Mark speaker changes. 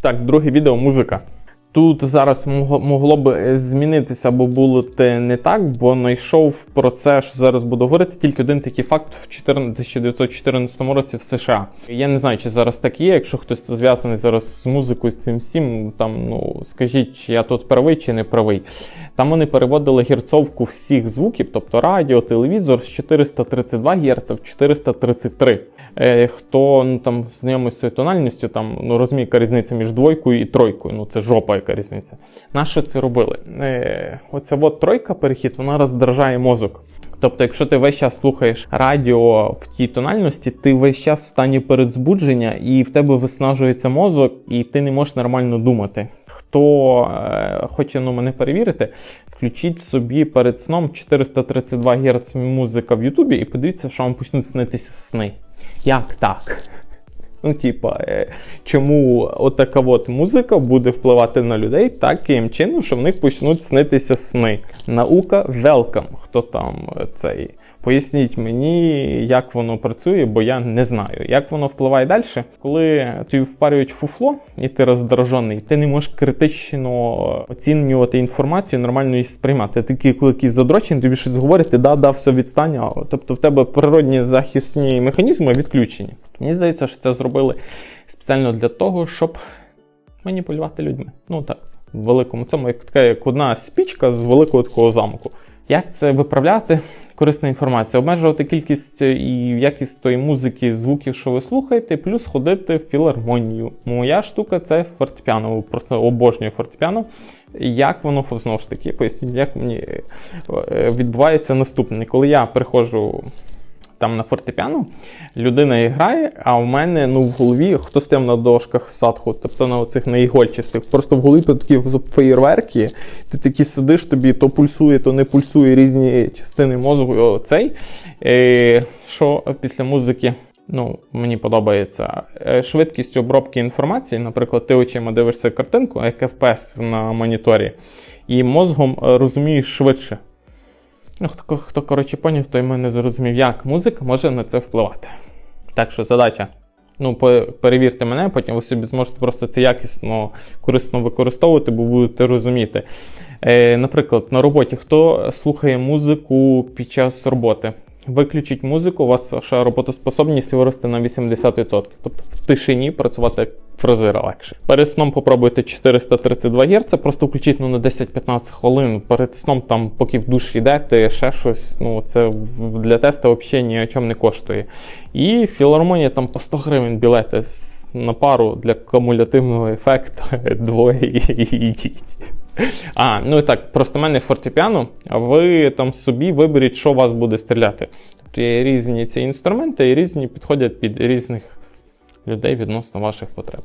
Speaker 1: Так, друге відео музика. Тут зараз могло, б е, змінитися або було не так, бо знайшов про це, що зараз буду говорити, тільки один такий факт в 14 1914 році в США. Я не знаю, чи зараз так є. Якщо хтось зв'язаний зараз з музикою, з цим всім, там ну скажіть, чи я тут правий чи не правий. Там вони переводили герцовку всіх звуків, тобто радіо, телевізор з 432 Гц в 433. Е, хто ну, там знайомий з цією тональністю, там ну, розуміє, яка різниця між двойкою і тройкою. Ну це жопа, яка різниця. На що це робили? Е, оця от тройка перехід, вона роздражає мозок. Тобто, якщо ти весь час слухаєш радіо в тій тональності, ти весь час в стані передзбудження, і в тебе виснажується мозок, і ти не можеш нормально думати. Хто е, хоче ну, мене перевірити, включіть собі перед сном 432 Гц музика в Ютубі і подивіться, що вам почнуть снитися сни. Як так? Ну, типа, е, чому отака от музика буде впливати на людей таким чином, що в них почнуть снитися сни. Наука welcome. Хто там е, цей? Поясніть мені, як воно працює, бо я не знаю. Як воно впливає далі, коли тобі впарюють фуфло, і ти роздражений, ти не можеш критично оцінювати інформацію, нормально її сприймати. Ти такий, коли якийсь задрочений, тобі щось говорить, ти да, да, все відстань. а, Тобто в тебе природні захисні механізми відключені. Мені здається, що це зробили спеціально для того, щоб маніпулювати людьми. Ну так, в великому цьому, як така як одна спічка з великого такого замку. Як це виправляти? Корисна інформація, обмежувати кількість і якість тої музики, звуків, що ви слухаєте, плюс ходити в філармонію. Моя штука це фортепіано, просто обожнюю фортепіано. Як воно знову ж таки, поясніть, як мені е, відбувається наступне. Коли я приходжу там на фортепіано, людина грає, а в мене ну, в голові хто стояв на дошках садху, тобто на оцих наігольчастих, просто в голові такі феєрверки, ти такі сидиш, тобі то пульсує, то не пульсує різні частини мозку. о, Цей. Е, що після музики ну, мені подобається Е, швидкість обробки інформації. Наприклад, ти очима дивишся картинку, як FPS на моніторі, і мозгом е, розумієш швидше. Ну, хто, хто коротше поняв, той мене зрозумів, як музика може на це впливати. Так що задача. Ну, перевірте мене, потім ви собі зможете просто це якісно, корисно використовувати, бо будете розуміти. Е, наприклад, на роботі хто слухає музику під час роботи? Виключіть музику, у вас ваша роботоспособність виросте на 80%. Тобто в тишині працювати як фразира легше. Перед сном попробуйте 432 Гц, просто включіть ну, на 10-15 хвилин. Перед сном, там, поки в душ йдете, ще щось. Ну, це для тесту взагалі ні о чому не коштує. І філармонія там по 100 гривень білети на пару для кумулятивного ефекту. Двоє і йдіть. А, ну і так, просто в мене фортепіано, а ви там собі виберіть, що вас буде стріляти. Тобто є різні ці інструменти і різні підходять під різних людей відносно ваших потреб.